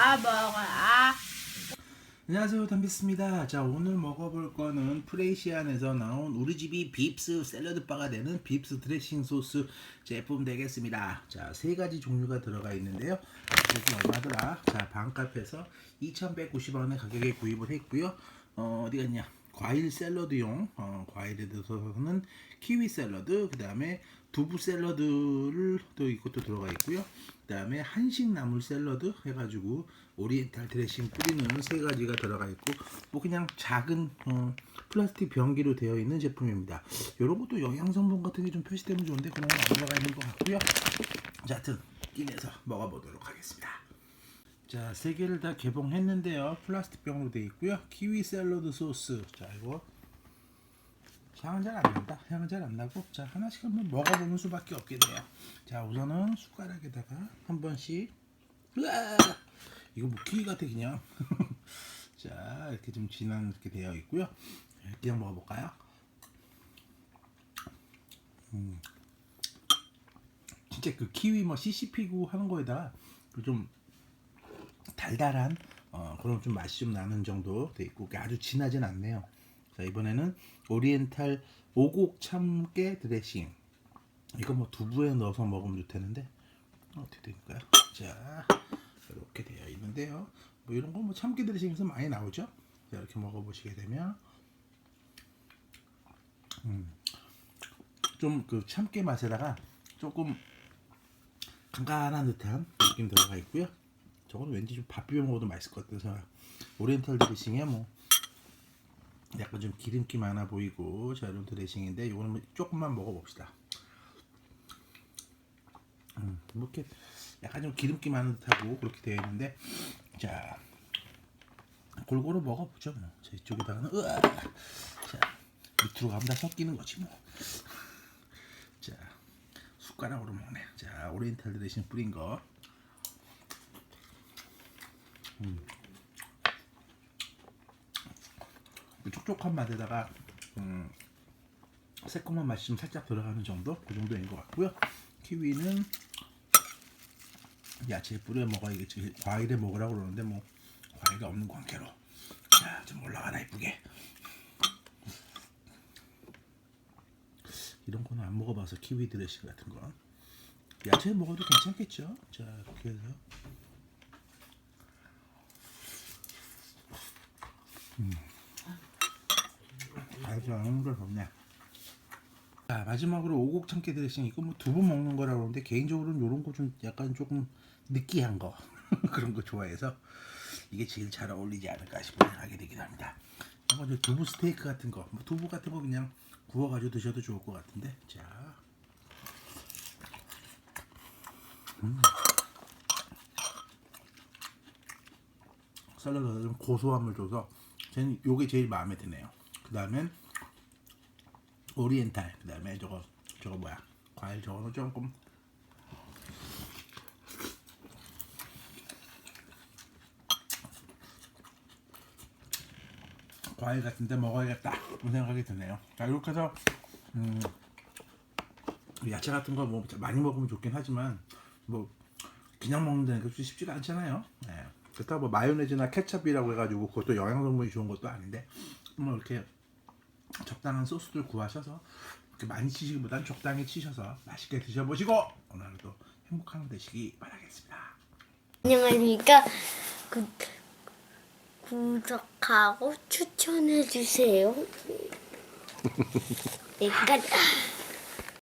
아 먹어 아. 안녕하세요 담비스입니다. 자 오늘 먹어볼 거는 프레이시안에서 나온 우리 집이 빕스 샐러드 바가 되는 빕스 드레싱 소스 제품 되겠습니다. 자 세 가지 종류가 들어가 있는데요. 가격이 얼마더라? 자 반값에서 2190원의 가격에 구입을 했고요. 어, 어디 갔냐 과일 샐러드용 어, 과일에 들어서는 키위 샐러드 그 다음에 두부 샐러드를 또 이것도 들어가 있고요. 그 다음에 한식 나물 샐러드 해가지고 오리엔탈 드레싱 뿌리는 세 가지가 들어가 있고 뭐 그냥 작은 어, 플라스틱 병기로 되어 있는 제품입니다. 이런 것도 영양 성분 같은 게 좀 표시되면 좋은데 그런 건 안 들어가 있는 것 같고요. 자 하여튼 끼내서 먹어보도록 하겠습니다 자, 세 개를 다 개봉했는데요. 플라스틱 병으로 되어 있고요. 키위 샐러드 소스. 자, 이거 향은 잘 안 난다. 향은 잘 안 나고 자, 하나씩 한번 먹어보는 수밖에 없겠네요. 자, 우선은 숟가락에다가 한 번씩 으아! 이거 뭐 키위 같아 그냥. 자, 이렇게 좀 진한 이렇게 되어 있고요. 그냥 먹어볼까요? 음. 진짜 그 키위 뭐 CC피고 하는 거에다가 그좀 달달한 어, 그런 좀 맛이 좀 나는 정도 돼 있고 아주 진하진 않네요. 자 이번에는 오리엔탈 오곡 참깨 드레싱. 이거 뭐 두부에 넣어서 먹으면 좋다는데 어떻게 될까요? 자 이렇게 되어 있는데요. 뭐 이런 거 뭐 참깨 드레싱에서 많이 나오죠. 자 이렇게 먹어보시게 되면 음, 좀 그 참깨 맛에다가 조금 간간한 듯한 느낌 들어가 있고요. 저거는 왠지 좀 밥 비벼 먹어도 맛있을 것 같아서 오리엔탈 드레싱에 뭐 약간 좀 기름기 많아 보이고 자 이런 드레싱인데 이거는 뭐 조금만 먹어봅시다. 음, 뭐 이렇게 약간 좀 기름기 많은 듯하고 그렇게 되어 있는데 자 골고루 먹어보죠 뭐. 자 이쪽에다가는 으아 자 밑으로 가면 다 섞이는 거지 뭐. 자 숟가락으로 먹네. 자 오리엔탈 드레싱 뿌린 거. 그 촉촉한 맛에다가 음, 새콤한 맛이 좀 살짝 들어가는 정도 그 정도인 것 같고요. 키위는 야채 뿌려 먹어야겠지. 과일에 먹으라고 그러는데 뭐 과일이 없는 관계로 자, 좀 올라가나 이쁘게. 이런 거는 안 먹어봐서 키위 드레싱 같은 거. 야채 먹어도 괜찮겠죠? 자 이렇게 해서 아주 아는 걸 좋네. 자 마지막으로 오곡 참깨 드레싱 이거 뭐두번 먹는 거라 그러는데 개인적으로는 이런 거 좀 약간 조금 느끼한 거 그런 거 좋아해서 이게 제일 잘 어울리지 않을까 싶어 생각이 되긴 합니다. 이거 이제 두부 스테이크 같은 거, 뭐 두부 같은 거 그냥 구워가지고 드셔도 좋을 것 같은데 자. 음. 샐러드가 좀 고소함을 줘서 저는 요게 제일 마음에 드네요. 그 다음엔 오리엔탈 그 다음에 저거 저거 뭐야? 과일 저거는 조금. 과일 같은데 먹어야겠다. 그런 생각이 드네요. 자 이렇게 해서 음, 야채 같은 거 뭐 많이 먹으면 좋긴 하지만 뭐 그냥 먹는 데는 쉽지가 않잖아요. 네. 그렇다고 뭐 마요네즈나 케첩이라고 해가지고 그것도 영양 성분이 좋은 것도 아닌데 뭐 이렇게 적당한 소스들 구하셔서 이렇게 많이 치시기보단 적당히 치셔서 맛있게 드셔보시고 오늘도 행복한 하루 되시기 바라겠습니다. 안녕하십니까. 구, 구독하고 추천해 주세요. 내가